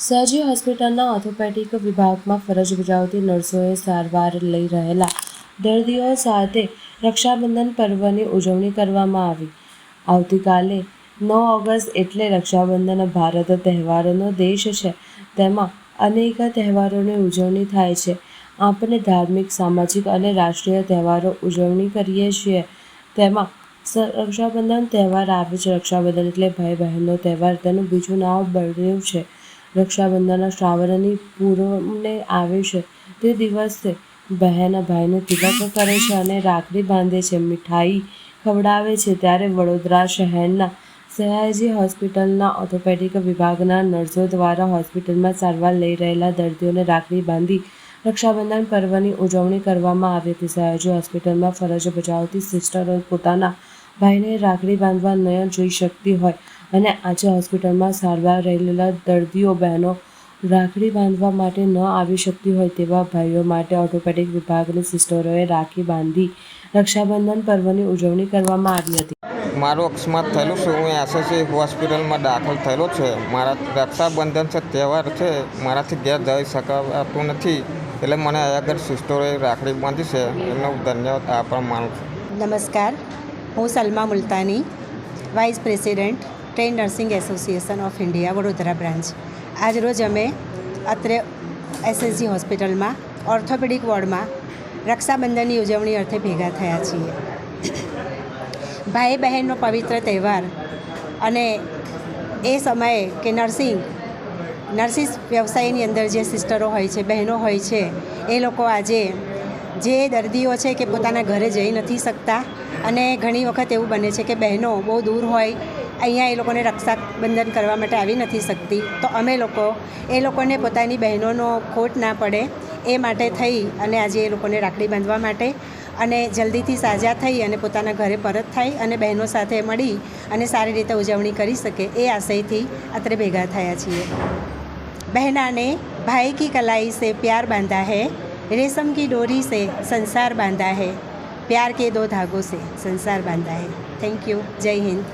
સયાજી હોસ્પિટલના ઓર્થોપેડિક વિભાગમાં ફરજ બજાવતી નર્સોએ સારવાર લઈ રહેલા દર્દીઓ સાથે રક્ષાબંધન પર્વની ઉજવણી કરવામાં આવી. આવતીકાલે નવ ઓગસ્ટ એટલે રક્ષાબંધન ભારત તહેવારોનો દેશ છે. તેમાં અનેક તહેવારોની ઉજવણી થાય છે. આપણે ધાર્મિક, સામાજિક અને રાષ્ટ્રીય તહેવારો ઉજવણી કરીએ છીએ. તેમાં રક્ષાબંધન તહેવાર આવે છે. રક્ષાબંધન એટલે ભાઈ બહેનનો તહેવાર. તેનું બીજું નામ બળદેવ છે. રક્ષાબંધનના શ્રાવણની પૂનમને આવે છે. તે દિવસે બહેન ભાઈને તિલક કરે છે અને રાખડી બાંધે છે. મીઠાઈ ખવડાવે છે ત્યારે વડોદરા શહેરના સયાજી હોસ્પિટલના ઓર્થોપેડિક વિભાગના નર્સો દ્વારા હોસ્પિટલમાં સારવાર લઈ રહેલા દર્દીઓને રાખડી બાંધી રક્ષાબંધન પર્વની ઉજવણી કરવામાં આવી હતી. સયાજી હોસ્પિટલમાં ફરજ બજાવતી સિસ્ટરો પોતાના ભાઈને રાખડી બાંધવા ન જોઈ શકતી હોય અને આજે હોસ્પિટલમાં સારવાર રહેલા દર્દીઓ બહેનો રાખડી બાંધવા માટે ન આવી શકતી હોય તેવા ભાઈઓ માટે ઓર્થોપેડિક વિભાગની સિસ્ટરોએ રાખી બાંધી રક્ષાબંધન પર્વની ઉજવણી કરવામાં આવી હતી. મારો અકસ્માત થયેલો છે. હું એસએસસી હોસ્પિટલમાં દાખલ થયેલો છે. મારા રક્ષાબંધન છે તહેવાર છે. મારાથી ઘેર જઈ શકાતું નથી. એટલે મને આગળ સિસ્ટરોએ રાખડી બાંધી છે. એમને હું ધન્યવાદ આપવા માનું છું. નમસ્કાર. હું Salma Multani vice president train nursing association of India Vadodara branch આજરોજ અમે અત્રે એસએસજી હોસ્પિટલમાં ઓર્થોપેડિક વોર્ડમાં રક્ષાબંધનની ઉજવણી અર્થે ભેગા થયા છીએ. ભાઈ બહેનનો પવિત્ર તહેવાર અને એ સમયે કે નર્સિંગ નર્સિસ વ્યવસાયની અંદર જે સિસ્ટરો હોય છે, બહેનો હોય છે, એ લોકો આજે જે દર્દીઓ છે કે પોતાના ઘરે જઈ નથી શકતા અને ઘણી વખત એવું બને છે કે બહેનો બહુ દૂર હોય, અહીંયા એ લોકોને રક્ષાબંધન કરવા માટે આવી નથી શકતી. તો અમે લોકો, એ લોકોને પોતાની બહેનોનો ખોટ ના પડે એ માટે થઈ અને આજે એ લોકોને રાખડી બાંધવા માટે અને જલ્દીથી સાજા થઈ અને પોતાના ઘરે પરત થાય અને બહેનો સાથે મળી અને સારી રીતે ઉજવણી કરી શકે એ આશયથી અત્રે ભેગા થયા છીએ. બહેનાને ભાઈ કી કલાઈ સે પ્યાર બાંધા હૈ. रेशम की डोरी से संसार बांधा है प्यार के दो धागों से संसार बांधा है थैंक यू जय हिंद